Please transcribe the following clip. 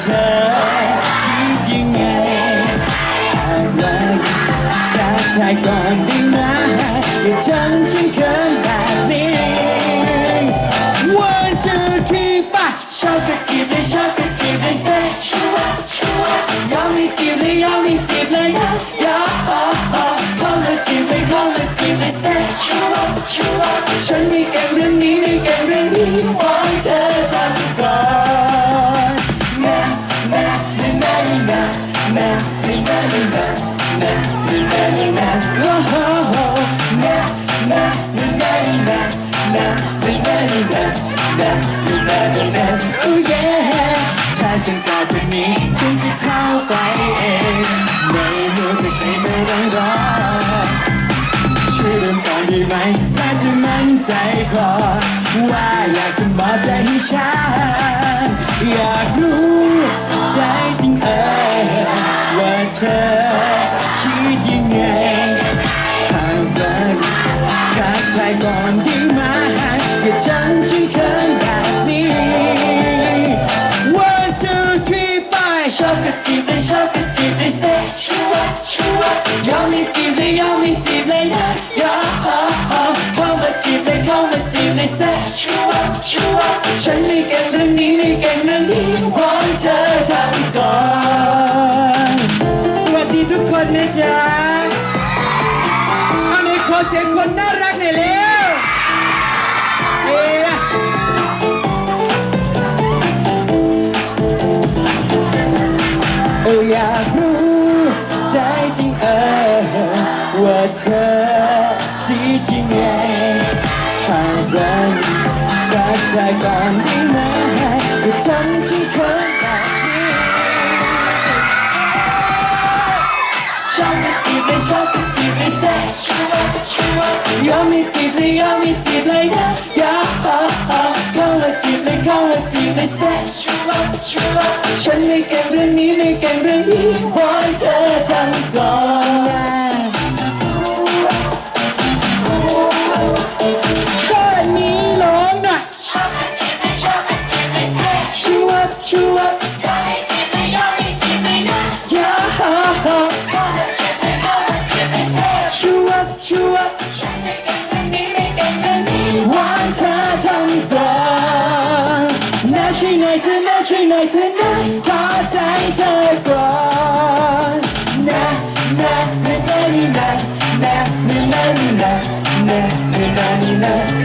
เธอคิดยังไงอะไรทักทายก่อนดีไหมอย่าทำฉันเขินแบบนี้วัน two three ไปชอบจะจีบเลยชอบจะจีบเลยเซ็กชัวชัวยอมให้จีบเลยยอมให้จีบเลยยอมยอมขอเลยจีบเลยขอเลยจีบเลยเซ็กชัวชัวฉันมีเกมเรื่องนี้มีเกมเรื่องนี้ ถ้าฉันกลายเป็นนี้ฉันจะเข้าไปเองไม่รู้จะไปไม่ต้องรอช่วยเริ่มก่อนดีไหมถ้าจะมั่นใจพอว่าอยากจะมอบใจให้ฉันอยากรู้ใจจริงเออว่าเธอ ก่อนดีไหมกับฉันฉันเขินแบบนี้ One two three ไปชอบก็จีบเลยชอบก็จีบเลยเซ่ชัวร์ชัวร์ยอมไม่จีบเลยยอมไม่จีบเลยนะยอมเข้ามาจีบเลยเข้ามาจีบเลยเซ่ชัวร์ชัวร์ฉันไม่เก่งเรื่องนี้ไม่เก่งเรื่องนี้วอนเธอทำก่อนสวัสดีทุกคนนะจ๊ะเอาในขอเสียงคนน่ารักหน่อยเร็ว อยากรู้ใจจริงเออว่าเธอคิดยังไงหากวันทักทายก่อนได้ไหมก็ทำฉันเขินแบบนี้ชอบไม่จีบเลยชอบก็จีบเลยเซ่ชัวร์ชัวร์ยอมไม่จีบเลยยอมไม่จีบเลยนะ ฉันไม่เก่งเรื่องนี้ไม่เก่งเรื่องนี้ขอนเธอทำก่อน ช่วยหน่อยเธอนะขอใจเธอก่อนนะนะนะนะนะนะนะนะนะนะนะนะนะ